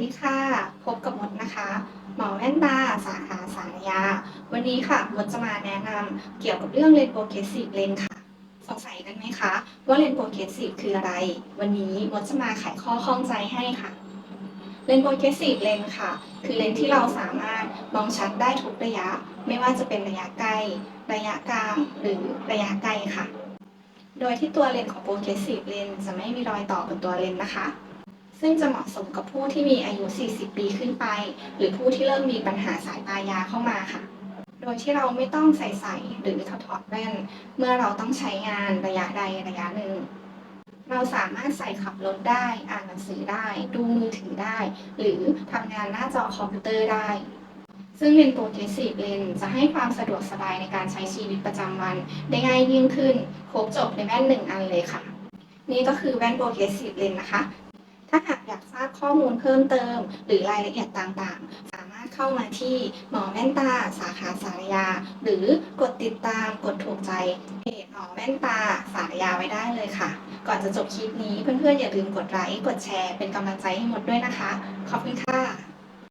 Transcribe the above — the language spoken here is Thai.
ดีค่ะ พบกับมดนะคะ หมอแว่นตาสาขาสารยา วันนี้ค่ะมดจะมาแนะนำเกี่ยวกับเรื่องเลนส์โปรเกรสซีฟเลนค่ะ สงสัยกันไหมคะ ว่าเลนส์โปรเกรสซีฟคืออะไร วันนี้มดจะมาไขข้อข้องใจให้ค่ะ เลนส์โปรเกรสซีฟเลนค่ะ คือเลนส์ที่เราสามารถมองชัดได้ทุกระยะ ไม่ว่าจะเป็นระยะใกล้ ระยะกลาง หรือระยะไกลค่ะ โดยที่ตัวเลนส์ของโปรเกรสซีฟเลนจะไม่มีรอยต่อบนตัวเลนนะคะ ซึ่งจะเหมาะสมกับผู้ที่มีอายุ 40 ปีขึ้นไป หรือผู้ที่เริ่มมีปัญหาสายตายาเข้ามาค่ะ โดยที่เราไม่ต้องใส่ใส่หรือถอดถอดแว่น เมื่อเราต้องใช้งานระยะใดระยะหนึ่ง เราสามารถใส่ขับรถได้ อ่านหนังสือได้ ดูมือถือได้ หรือทำงานหน้าจอคอมพิวเตอร์ได้ซึ่งเลนส์โปรเกรสซีฟเลนจะให้ความสะดวกสบายในการใช้ชีวิตประจำวัน ได้ง่ายยิ่งขึ้น ครบจบในแว่นหนึ่งอันเลยค่ะ นี่ก็คือแว่นโปรเกรสซีฟเลนนะคะ ถ้าหากอยากทราบข้อมูลเพิ่มเติม หรือรายละเอียดต่างๆ สามารถเข้ามาที่หมอแว่นตาสาขาสารยา หรือกดติดตามกดถูกใจเพจหมอแว่นตาสารยาไว้ได้เลยค่ะ ก่อนจะจบคลิปนี้เพื่อนๆอย่าลืมกดไลค์กดแชร์เป็นกำลังใจให้หมดด้วยนะคะ ขอบคุณค่ะ